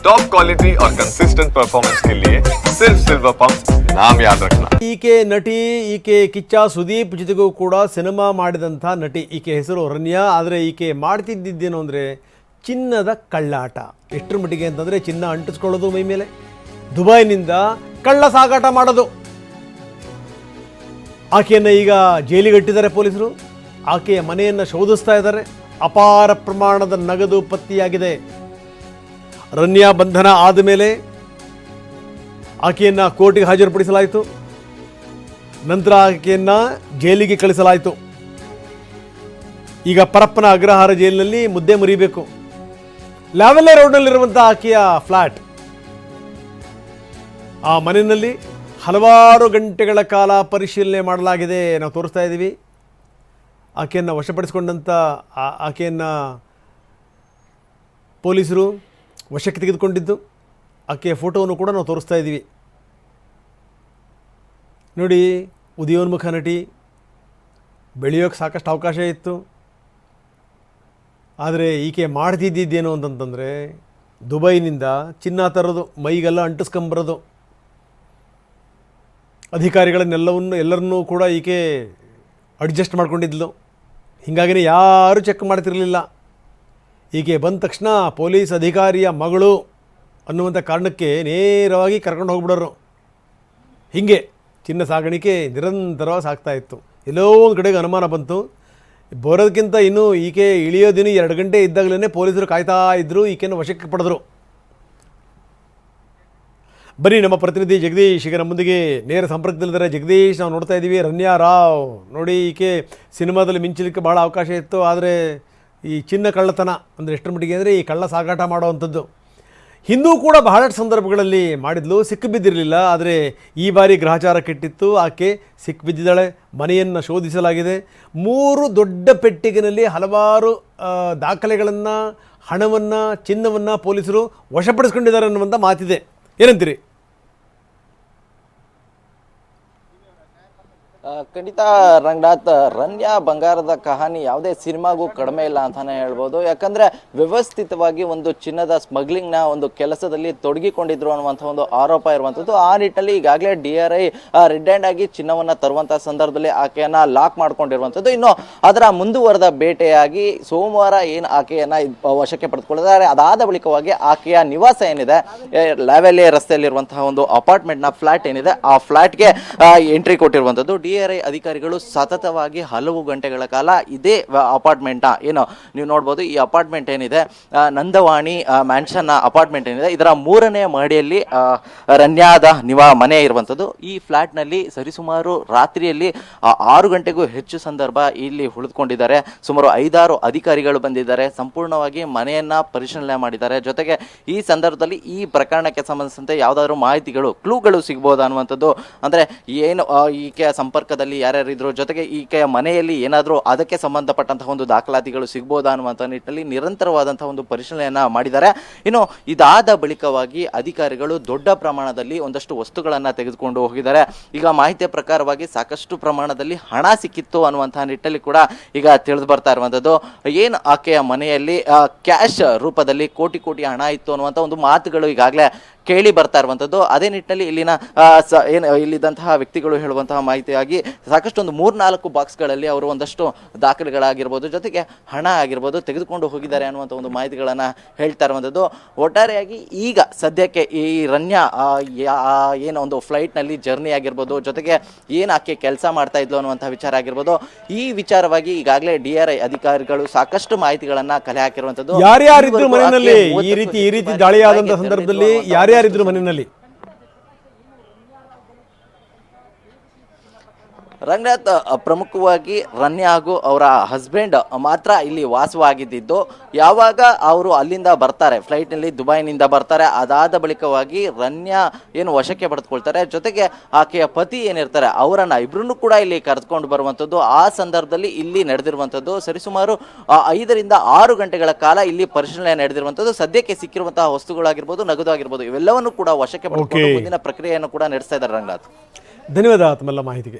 Top quality और consistent performance के लिए सिर्फ सिल्वर पंप नाम याद रखना ಈಕೆ ನಟಿ ಈಕೆ ಕಿಚ್ಚ ಸುದೀಪ್ ಜೊತೆಗೂ ಕೂಡ ಸಿನಿಮಾ ಮಾಡಿದಂಥ ನಟಿ ಈಕೆ ಹೆಸರು ರನ್ಯಾ ಆದರೆ ಈಕೆ ಮಾಡ್ತಿದ್ದಿದ್ದೇನು ಅಂದರೆ ಚಿನ್ನದ ಕಳ್ಳಾಟ ಎಷ್ಟರ ಮಟ್ಟಿಗೆ ಅಂತಂದರೆ ಚಿನ್ನ ಅಂಟಿಸ್ಕೊಳ್ಳೋದು ಮೈ ಮೇಲೆ ದುಬೈನಿಂದ ಕಳ್ಳ ಸಾಗಾಟ ಮಾಡೋದು ಆಕೆಯನ್ನು ಈಗ ಜೈಲಿಗಟ್ಟಿದ್ದಾರೆ ಪೊಲೀಸರು ಆಕೆಯ ಮನೆಯನ್ನು ಶೋಧಿಸ್ತಾ ಇದ್ದಾರೆ ಅಪಾರ ಪ್ರಮಾಣದ ನಗದು ಪತ್ತೆಯಾಗಿದೆ ರನ್ಯಾ ಬಂಧನ ಆದ ಮೇಲೆ ಆಕೆಯನ್ನು ಕೋರ್ಟಿಗೆ ಹಾಜರುಪಡಿಸಲಾಯಿತು. ನಂತರ ಆಕೆಯನ್ನು ಜೈಲಿಗೆ ಕಳಿಸಲಾಯಿತು. ಈಗ ಪರಪ್ಪನ ಅಗ್ರಹಾರ ಜೈಲಿನಲ್ಲಿ ಮುದ್ದೆ ಮುರಿಬೇಕು. ಲ್ಯಾವೆಲ್ಲೇ ರೋಡ್ನಲ್ಲಿರುವಂಥ ಆಕೆಯ ಫ್ಲ್ಯಾಟ್ ಆ ಮನೆಯಲ್ಲಿ ಹಲವಾರು ಗಂಟೆಗಳ ಕಾಲ ಪರಿಶೀಲನೆ ಮಾಡಲಾಗಿದೆ ನಾವು ತೋರಿಸ್ತಾ ಇದ್ದೀವಿ. ಆಕೆಯನ್ನು ವಶಪಡಿಸಿಕೊಂಡಂಥ ಆಕೆಯನ್ನು ಪೊಲೀಸರು ವಶಕ್ಕೆ ತೆಗೆದುಕೊಂಡಿದ್ದು, ಆಕೆಯ ಫೋಟೋವನ್ನು ಕೂಡ ನಾವು ತೋರಿಸ್ತಾ ಇದ್ದೀವಿ. ನೋಡಿ, ಉದಯೋನ್ಮುಖ ನಟಿ ಬೆಳೆಯೋಕ್ಕೆ ಸಾಕಷ್ಟು ಅವಕಾಶ ಇತ್ತು. ಆದರೆ ಈಕೆ ಮಾಡ್ತಿದ್ದಿದ್ದೇನು ಅಂತಂತಂದರೆ, ದುಬೈನಿಂದ ಚಿನ್ನ ತರೋದು, ಮೈಗೆಲ್ಲ ಅಂಟಿಸ್ಕೊಂಬರೋದು. ಅಧಿಕಾರಿಗಳನ್ನೆಲ್ಲವನ್ನು, ಎಲ್ಲರನ್ನೂ ಕೂಡ ಈಕೆ ಅಡ್ಜಸ್ಟ್ ಮಾಡ್ಕೊಂಡಿದ್ಲು. ಹೀಗಾಗಿನೇ ಯಾರೂ ಚೆಕ್ ಮಾಡ್ತಿರಲಿಲ್ಲ. ಈಕೆ ಬಂದ ತಕ್ಷಣ ಪೊಲೀಸ್ ಅಧಿಕಾರಿಯ ಮಗಳು ಅನ್ನುವಂಥ ಕಾರಣಕ್ಕೆ ನೇರವಾಗಿ ಕರ್ಕೊಂಡು ಹೋಗ್ಬಿಡೋರು. ಹೀಗೆ ಚಿನ್ನ ಸಾಗಾಣಿಕೆ ನಿರಂತರವಾಗಿ ಸಾಗ್ತಾ ಇತ್ತು. ಎಲ್ಲೋ ಒಂದು ಕಡೆಗೆ ಅನುಮಾನ ಬಂತು. ಬರೋದಕ್ಕಿಂತ ಇನ್ನೂ ಈಕೆ ಇಳಿಯೋದಿನ ಎರಡು ಗಂಟೆ ಇದ್ದಾಗಲೇ ಪೊಲೀಸರು ಕಾಯ್ತಾ ಇದ್ದರು ಈಕೆಯನ್ನು ವಶಕ್ಕೆ ಪಡೆದರು. ಬನ್ನಿ, ನಮ್ಮ ಪ್ರತಿನಿಧಿ ಜಗದೀಶ್, ಈಗ ನಮ್ಮೊಂದಿಗೆ ನೇರ ಸಂಪರ್ಕದಲ್ಲಿದ್ದಾರೆ. ಜಗದೀಶ್, ನಾವು ನೋಡ್ತಾ ಇದ್ದೀವಿ ರನ್ಯಾ ರಾವ್. ನೋಡಿ, ಈಕೆ ಸಿನಿಮಾದಲ್ಲಿ ಮಿಂಚಲಿಕ್ಕೆ ಭಾಳ ಅವಕಾಶ ಇತ್ತು. ಆದರೆ ಈ ಚಿನ್ನ ಕಳ್ಳತನ ಅಂದರೆ ಎಷ್ಟರ ಮಟ್ಟಿಗೆ ಅಂದರೆ ಈ ಕಳ್ಳ ಸಾಗಾಟ ಮಾಡುವಂಥದ್ದು. ಹಿಂದೂ ಕೂಡ ಬಹಳಷ್ಟು ಸಂದರ್ಭಗಳಲ್ಲಿ ಮಾಡಿದ್ಲು ಸಿಕ್ಕಿಬಿದ್ದಿರಲಿಲ್ಲ ಆದರೆ ಈ ಬಾರಿ ಗ್ರಹಚಾರ ಕೆಟ್ಟಿತ್ತು. ಆಕೆ ಸಿಕ್ಕಿಬಿದ್ದಿದ್ದಾಳೆ ಮನೆಯನ್ನು ಶೋಧಿಸಲಾಗಿದೆ. ಮೂರು ದೊಡ್ಡ ಪೆಟ್ಟಿಗೆನಲ್ಲಿ ಹಲವಾರು ದಾಖಲೆಗಳನ್ನು, ಹಣವನ್ನು, ಚಿನ್ನವನ್ನು ಪೊಲೀಸರು ವಶಪಡಿಸ್ಕೊಂಡಿದ್ದಾರೆ ಅನ್ನುವಂಥ ಮಾತಿದೆ. ಏನಂತೀರಿ? ಖಂಡಿತ ರಂಗನಾಥ್ ರನ್ಯ ಬಂಗಾರದ ಕಹಾನಿ ಯಾವುದೇ ಸಿನಿಮಾಗೂ ಕಡಿಮೆ ಇಲ್ಲ ಅಂತಾನೆ ಹೇಳ್ಬೋದು. ಯಾಕಂದ್ರೆ ವ್ಯವಸ್ಥಿತವಾಗಿ ಒಂದು ಚಿನ್ನದ ಸ್ಮಗ್ಲಿಂಗ್ನ ಒಂದು ಕೆಲಸದಲ್ಲಿ ತೊಡಗಿಕೊಂಡಿದ್ರು ಅನ್ನುವಂಥ ಒಂದು ಆರೋಪ ಇರುವಂಥದ್ದು. ಆ ನಿಟ್ಟಿನಲ್ಲಿ ಈಗಾಗಲೇ D R I red hand ಆಗಿ ಚಿನ್ನವನ್ನು ತರುವಂಥ ಸಂದರ್ಭದಲ್ಲಿ ಆಕೆಯನ್ನ ಲಾಕ್ ಮಾಡ್ಕೊಂಡಿರುವಂಥದ್ದು. ಇನ್ನು ಅದರ ಮುಂದುವರೆದ ಬೇಟೆಯಾಗಿ ಸೋಮವಾರ ಏನು ಆಕೆಯನ್ನ ವಶಕ್ಕೆ ಪಡೆದುಕೊಳ್ಳಿದ್ದಾರೆ ಅದಾದ ಬಳಿಕವಾಗಿ ಆಕೆಯ ನಿವಾಸ ಏನಿದೆ ಲ್ಯಾವೆಲೆ ರಸ್ತೆಯಲ್ಲಿರುವಂತಹ ಒಂದು ಅಪಾರ್ಟ್ಮೆಂಟ್ನ ಫ್ಲಾಟ್ ಏನಿದೆ, ಆ ಫ್ಲಾಟ್ಗೆ ಎಂಟ್ರಿ ಕೊಟ್ಟಿರುವಂಥದ್ದು. ಡಿ ಆರ್ ಅಧಿಕಾರಿಗಳು ಸತತವಾಗಿ ಹಲವು ಗಂಟೆಗಳ ಕಾಲ ಇದೇ ಅಪಾರ್ಟ್ಮೆಂಟ್? ಏನು ನೀವು ನೋಡ್ಬೋದು ಈ ಅಪಾರ್ಟ್ಮೆಂಟ್ ಏನಿದೆ ನಂದವಾಣಿ ಮ್ಯಾನ್ಷನ್ ಅಪಾರ್ಟ್ಮೆಂಟ್ ಏನಿದೆ ಇದರ ಮೂರನೇ ಮಹಡಿಯಲ್ಲಿ ರನ್ಯಾದ ನಿವಾ ಮನೆ ಇರುವಂಥದ್ದು. ಈ ಫ್ಲಾಟ್ನಲ್ಲಿ ಸರಿಸುಮಾರು ರಾತ್ರಿಯಲ್ಲಿ ಆರು ಗಂಟೆಗೂ ಹೆಚ್ಚು ಸಂದರ್ಭ ಇಲ್ಲಿ ಉಳಿದುಕೊಂಡಿದ್ದಾರೆ. ಸುಮಾರು ಐದಾರು ಅಧಿಕಾರಿಗಳು ಬಂದಿದ್ದಾರೆ. ಸಂಪೂರ್ಣವಾಗಿ ಮನೆಯನ್ನ ಪರಿಶೀಲನೆ ಮಾಡಿದ್ದಾರೆ. ಜೊತೆಗೆ ಈ ಸಂದರ್ಭದಲ್ಲಿ ಈ ಪ್ರಕರಣಕ್ಕೆ ಸಂಬಂಧಿಸಿದಂತೆ ಯಾವುದಾದ್ರು ಮಾಹಿತಿಗಳು ಕ್ಲೂಗಳು ಸಿಗ್ಬೋದು ಅನ್ನುವಂಥದ್ದು. ಅಂದರೆ ಏನು ಆ, ಈಕೆಯ ಸಂಪರ್ಕದಲ್ಲಿ ಯಾರ್ಯಾರಿದ್ರು, ಜೊತೆಗೆ ಈಕೆಯ ಮನೆಯಲ್ಲಿ ಏನಾದರೂ ಅದಕ್ಕೆ ಸಂಬಂಧಪಟ್ಟಂತಹ ಒಂದು ದಾಖಲಾತಿಗಳು ಸಿಗ್ಬೋದಾ ಅನ್ನುವಂಥ ನಿಟ್ಟಿನಲ್ಲಿ ನಿರಂತರವಾದಂತಹ ಒಂದು ಪರಿಶೀಲನೆಯನ್ನು ಮಾಡಿದ್ದಾರೆ. ಇನ್ನು ಇದಾದ ಬಳಿಕವಾಗಿ ಅಧಿಕಾರಿಗಳು ದೊಡ್ಡ ಪ್ರಮಾಣದಲ್ಲಿ ಒಂದಷ್ಟು ವಸ್ತುಗಳನ್ನು ತೆಗೆದುಕೊಂಡು ಹೋಗಿದ್ದಾರೆ. ಈಗ ಮಾಹಿತಿಯ ಪ್ರಕಾರವಾಗಿ ಸಾಕಷ್ಟು ಪ್ರಮಾಣದಲ್ಲಿ ಹಣ ಸಿಕ್ಕಿತ್ತು ಅನ್ನುವಂಥ ನಿಟ್ಟಲ್ಲಿ ಕೂಡ ಈಗ ತಿಳಿದು ಬರ್ತಾ ಇರುವಂಥದ್ದು ಏನು ಆಕೆಯ ಮನೆಯಲ್ಲಿ ಕ್ಯಾಶ್ ರೂಪದಲ್ಲಿ ಕೋಟಿ ಕೋಟಿ ಹಣ ಇತ್ತು ಅನ್ನುವಂಥ ಒಂದು ಮಾತುಗಳು ಈಗಾಗಲೇ ಕೇಳಿ ಬರ್ತಾ ಇರುವಂಥದ್ದು ಅದೇ ನಿಟ್ಟಿನಲ್ಲಿ ಇಲ್ಲಿನ ಏನು ಇಲ್ಲಿದ್ದಂತಹ ವ್ಯಕ್ತಿಗಳು ಹೇಳುವಂತಹ ಮಾಹಿತಿಯಾಗಿ ಸಾಕಷ್ಟು ಒಂದು ಮೂರ್ನಾಲ್ಕು ಬಾಕ್ಸ್ಗಳಲ್ಲಿ ಅವರು ಒಂದಷ್ಟು ದಾಖಲೆಗಳಾಗಿರ್ಬೋದು ಜೊತೆಗೆ ಹಣ ಆಗಿರ್ಬೋದು ತೆಗೆದುಕೊಂಡು ಹೋಗಿದ್ದಾರೆ ಅನ್ನುವಂಥ ಒಂದು ಮಾಹಿತಿಗಳನ್ನು ಹೇಳ್ತಾ ಇರುವಂಥದ್ದು ಒಟ್ಟಾರೆಯಾಗಿ ಈಗ ಸದ್ಯಕ್ಕೆ ಈ ರನ್ಯ ಏನೋ ಒಂದು ಫ್ಲೈಟ್ನಲ್ಲಿ ಜರ್ನಿ ಆಗಿರ್ಬೋದು ಜೊತೆಗೆ ಏನು ಆಕೆ ಕೆಲಸ ಮಾಡ್ತಾ ಇದ್ಲು ಅನ್ನುವಂಥ ವಿಚಾರ ಆಗಿರ್ಬೋದು ಈ ವಿಚಾರವಾಗಿ ಈಗಾಗಲೇ ಡಿ ಆರ್ ಐ ಅಧಿಕಾರಿಗಳು ಸಾಕಷ್ಟು ಮಾಹಿತಿಗಳನ್ನು ಕಲೆ ಹಾಕಿರುವಂಥದ್ದು ಯಾರ್ಯಾರಿದ್ರು ಮನೆಯಲ್ಲಿ ಈ ರೀತಿ ಈ ರೀತಿ ದಾಳಿಯಾದಂತಹ ಸಂದರ್ಭದಲ್ಲಿ ತೆರಳಿದ್ರು ಯಾರ್ಯಾರಿದ್ರು ಮನೆಯಲ್ಲಿ. ರಂಗನಾಥ್ ಪ್ರಮುಖವಾಗಿ ರನ್ಯ ಹಾಗೂ ಅವರ ಹಸ್ಬೆಂಡ್ ಮಾತ್ರ ಇಲ್ಲಿ ವಾಸವಾಗಿದ್ದಿದ್ದು ಯಾವಾಗ ಅವರು ಅಲ್ಲಿಂದ ಬರ್ತಾರೆ ಫ್ಲೈಟ್ನಲ್ಲಿ ದುಬೈನಿಂದ ಬರ್ತಾರೆ ಅದಾದ ಬಳಿಕವಾಗಿ ರನ್ಯಾ ಏನು ವಶಕ್ಕೆ ಪಡೆದುಕೊಳ್ತಾರೆ ಜೊತೆಗೆ ಆಕೆಯ ಪತಿ ಏನಿರ್ತಾರೆ ಅವರನ್ನ ಇಬ್ಬರನ್ನು ಕೂಡ ಇಲ್ಲಿ ಕರೆದುಕೊಂಡು ಬರುವಂಥದ್ದು ಆ ಸಂದರ್ಭದಲ್ಲಿ ಇಲ್ಲಿ ನಡೆದಿರುವಂಥದ್ದು ಸರಿಸುಮಾರು ಐದರಿಂದ ಆರು ಗಂಟೆಗಳ ಕಾಲ ಇಲ್ಲಿ ಪರಿಶೀಲನೆ ನಡೆದಿರುವಂಥದ್ದು ಸದ್ಯಕ್ಕೆ ಸಿಕ್ಕಿರುವಂತಹ ವಸ್ತುಗಳಾಗಿರ್ಬೋದು ನಗದು ಆಗಿರ್ಬೋದು ಇವೆಲ್ಲವನ್ನು ಕೂಡ ವಶಕ್ಕೆ ಪಡೆದುಕೊಂಡು ಮುಂದಿನ ಪ್ರಕ್ರಿಯೆಯನ್ನು ಕೂಡ ನಡೆಸ್ತಾ ಇದ್ದಾರೆ ರಂಗನಾಥ್. ಧನ್ಯವಾದ ಮಾಹಿತಿ ಮಾಹಿತಿಗೆ.